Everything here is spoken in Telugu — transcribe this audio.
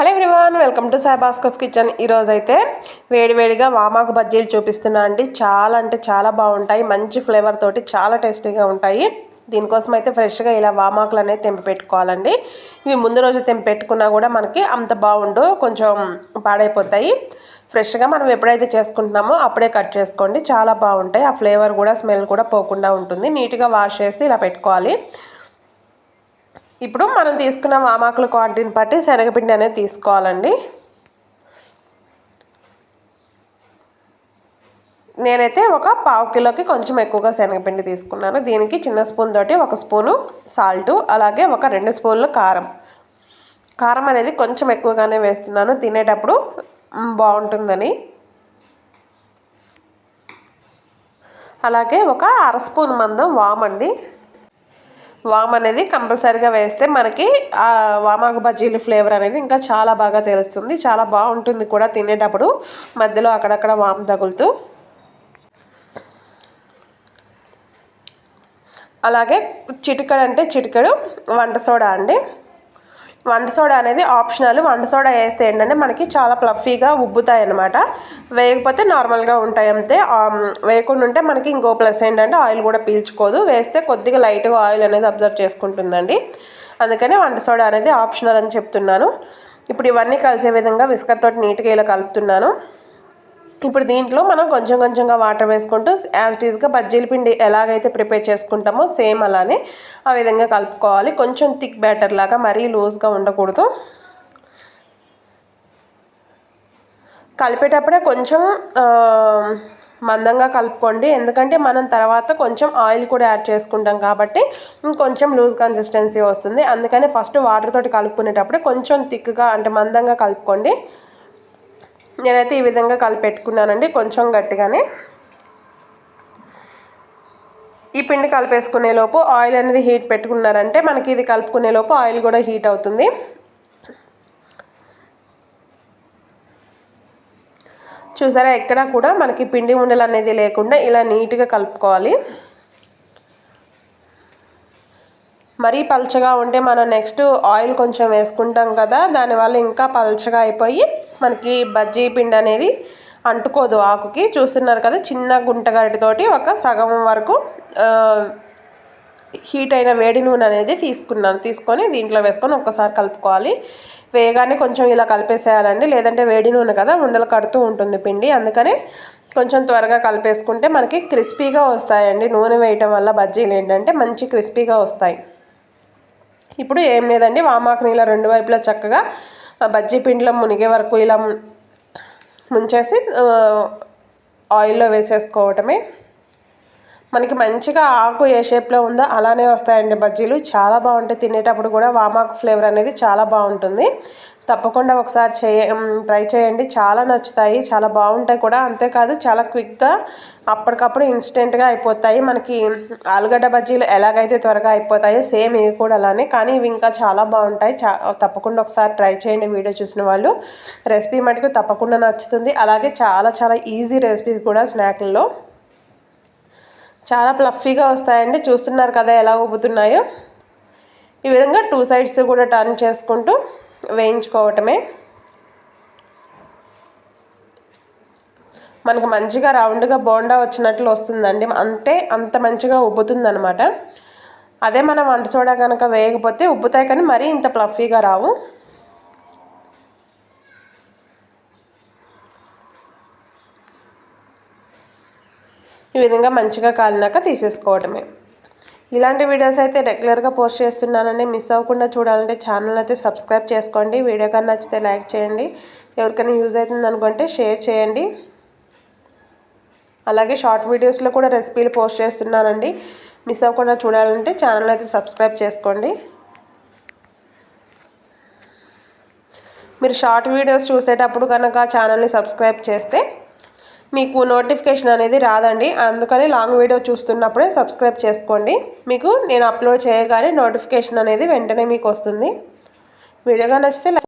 హలో ఎవ్రీవాన్ వెల్కమ్ టు సాయిబాస్కస్ కిచెన్. ఈరోజు అయితే వేడివేడిగా వామాకు బజ్జీలు చూపిస్తున్నా అండి. చాలా అంటే చాలా బాగుంటాయి. మంచి ఫ్లేవర్ తోటి చాలా టేస్టీగా ఉంటాయి. దీనికోసం అయితే ఫ్రెష్గా ఇలా వామాకులు అనేది తెంపి పెట్టుకోవాలండి. ఇవి ముందు రోజు తెంపి పెట్టుకున్నా కూడా మనకి అంత బాగుండు కొంచెం పాడైపోతాయి. ఫ్రెష్గా మనం ఎప్పుడైతే చేసుకుంటున్నామో అప్పుడే కట్ చేసుకోండి. చాలా బాగుంటాయి. ఆ ఫ్లేవర్ కూడా స్మెల్ కూడా పోకుండా ఉంటుంది. నీట్గా వాష్ చేసి ఇలా పెట్టుకోవాలి. ఇప్పుడు మనం తీసుకున్న వామాకుల క్వాంటిటీని బట్టి శనగపిండి అనేది తీసుకోవాలండి. నేనైతే ఒక పావు కిలోకి కొంచెం ఎక్కువగా శనగపిండి తీసుకున్నాను. దీనికి చిన్న స్పూన్ తోటి ఒక స్పూను సాల్టు అలాగే ఒక రెండు స్పూన్లు కారం. కారం అనేది కొంచెం ఎక్కువగానే వేస్తున్నాను. తినేటప్పుడు బాగుంటుందని. అలాగే ఒక అర స్పూన్ మందం వామండి. వామ్ అనేది కంపల్సరీగా వేస్తే మనకి వామాకు బజ్జీలు ఫ్లేవర్ అనేది ఇంకా చాలా బాగా తెలుస్తుంది. చాలా బాగుంటుంది కూడా తినేటప్పుడు. మధ్యలో అక్కడక్కడ వామ్ తగులుతూ. అలాగే చిటికడు అంటే చిటికడు వంట సోడా అండి. వంట సోడా అనేది ఆప్షనల్. వంట సోడా వేస్తే ఏంటంటే మనకి చాలా ప్లఫీగా ఉబ్బుతాయి అనమాట వేయకపోతే నార్మల్గా ఉంటాయి అంతే. వేయకుండా ఉంటే మనకి ఇంకో ప్లస్ ఏంటంటే ఆయిల్ కూడా పీల్చుకోదు. వేస్తే కొద్దిగా లైట్గా ఆయిల్ అనేది అబ్జర్వ్ చేసుకుంటుందండి. అందుకని వంట సోడా అనేది ఆప్షనల్ అని చెప్తున్నాను. ఇప్పుడు ఇవన్నీ కలిసే విధంగా విస్కర్ తోటి నీట్గా ఇలా కలుపుతున్నాను. ఇప్పుడు దీంట్లో మనం కొంచెం కొంచెంగా వాటర్ వేసుకుంటూ యాజ్ టీజ్గా బజ్జీల పిండి ఎలాగైతే ప్రిపేర్ చేసుకుంటామో సేమ్ అలానే ఆ విధంగా కలుపుకోవాలి. కొంచెం థిక్ బ్యాటర్ లాగా మరీ లూజ్గా ఉండకూడదు. కలిపేటప్పుడే కొంచెం మందంగా కలుపుకోండి. ఎందుకంటే మనం తర్వాత కొంచెం ఆయిల్ కూడా యాడ్ చేసుకుంటాం కాబట్టి కొంచెం లూజ్ కన్సిస్టెన్సీ వస్తుంది. అందుకని ఫస్ట్ వాటర్ తోటి కలుపుకునేటప్పుడు కొంచెం థిక్గా అంటే మందంగా కలుపుకోండి. నేనైతే ఈ విధంగా కలిపెట్టుకున్నానండి. కొంచెం గట్టిగానే. ఈ పిండి కలిపేసుకునే లోపు ఆయిల్ అనేది హీట్ పెట్టుకున్నారంటే మనకి ఇది కలుపుకునే లోపు ఆయిల్ కూడా హీట్ అవుతుంది. చూసారా? ఎక్కడా కూడా మనకి పిండి ఉండలు అనేది లేకుండా ఇలా నీట్గా కలుపుకోవాలి. మరీ పలచగా ఉంటే మనం నెక్స్ట్ ఆయిల్ కొంచెం వేసుకుంటాం కదా దానివల్ల ఇంకా పలచగా అయిపోయి మనకి బజ్జీ పిండి అనేది అంటుకోదు ఆకుకి. చూస్తున్నారు కదా చిన్న గుంటగరిటితోటి ఒక సగం వరకు హీట్ అయిన వేడి నూనె అనేది తీసుకున్నాను. తీసుకొని దీంట్లో వేసుకొని ఒక్కసారి కలుపుకోవాలి. వేగానే కొంచెం ఇలా కలిపేసేయాలండి. లేదంటే వేడి నూనె కదా ఉండలు కడుతూ ఉంటుంది పిండి. అందుకనే కొంచెం త్వరగా కలిపేసుకుంటే మనకి క్రిస్పీగా వస్తాయండి. నూనె వేయటం వల్ల బజ్జీలు ఏంటంటే మంచి క్రిస్పీగా వస్తాయి. ఇప్పుడు ఏం లేదండి వామాకుని ఇలా రెండు వైపులా చక్కగా బజ్జీ పిండిలో మునిగే వరకు ఇలా ముంచేసి ఆయిల్లో వేసేసుకోవటమే. మనకి మంచిగా ఆకు ఏ షేప్లో ఉందో అలానే వస్తాయండి బజ్జీలు. చాలా బాగుంటాయి. తినేటప్పుడు కూడా వామాకు ఫ్లేవర్ అనేది చాలా బాగుంటుంది. తప్పకుండా ఒకసారి చేయ ట్రై చేయండి. చాలా నచ్చుతాయి. చాలా బాగుంటాయి కూడా. అంతేకాదు చాలా క్విక్గా అప్పటికప్పుడు ఇన్స్టెంట్గా అయిపోతాయి. మనకి ఆలుగడ్డ బజ్జీలు ఎలాగైతే త్వరగా అయిపోతాయో సేమ్ ఇవి కూడా అలానే. కానీ ఇవి ఇంకా చాలా బాగుంటాయి. చా తప్పకుండా ఒకసారి ట్రై చేయండి వీడియో చూసిన వాళ్ళు. రెసిపీ మటుకు తప్పకుండా నచ్చుతుంది. అలాగే చాలా చాలా ఈజీ రెసిపీస్ కూడా స్నాక్లలో చాలా ప్లఫీగా వస్తాయండి. చూస్తున్నారు కదా ఎలా ఊపుతున్నాయో ఈ విధంగా టూ సైడ్స్ కూడా టర్న్ చేసుకుంటూ వేయించుకోవటమే. మనకు మంచిగా రౌండ్గా బోండా వచ్చినట్లు వస్తుందండి. అంటే అంత మంచిగా ఉబ్బుతుందనమాట అదే మనం వంట సోడా కనుక వేయకపోతే ఉబ్బుతాయి కానీ మరీ ఇంత ప్లఫీగా రావు. ఈ విధంగా మంచిగా కాలినాక తీసేసుకోవడమే ఇలాంటి వీడియోస్ అయితే రెగ్యులర్గా పోస్ట్ చేస్తున్నానండి. మిస్ అవ్వకుండా చూడాలంటే ఛానల్ అయితే సబ్స్క్రైబ్ చేసుకోండి. వీడియో కానీ నచ్చితే లైక్ చేయండి. ఎవరికైనా యూజ్ అవుతుంది అనుకుంటే షేర్ చేయండి. అలాగే షార్ట్ వీడియోస్లో కూడా రెసిపీలు పోస్ట్ చేస్తున్నానండి. మిస్ అవ్వకుండా చూడాలంటే ఛానల్ అయితే సబ్స్క్రైబ్ చేసుకోండి. మీరు షార్ట్ వీడియోస్ చూసేటప్పుడు కనుక ఛానల్ని సబ్స్క్రైబ్ చేస్తే మీకు నోటిఫికేషన్ అనేది రాదండి. అందుకని లాంగ్ వీడియో చూస్తున్నప్పుడే సబ్స్క్రైబ్ చేసుకోండి. మీకు నేను అప్లోడ్ చేయగానే నోటిఫికేషన్ అనేది వెంటనే మీకు వస్తుంది. వీడియోగా నచ్చితే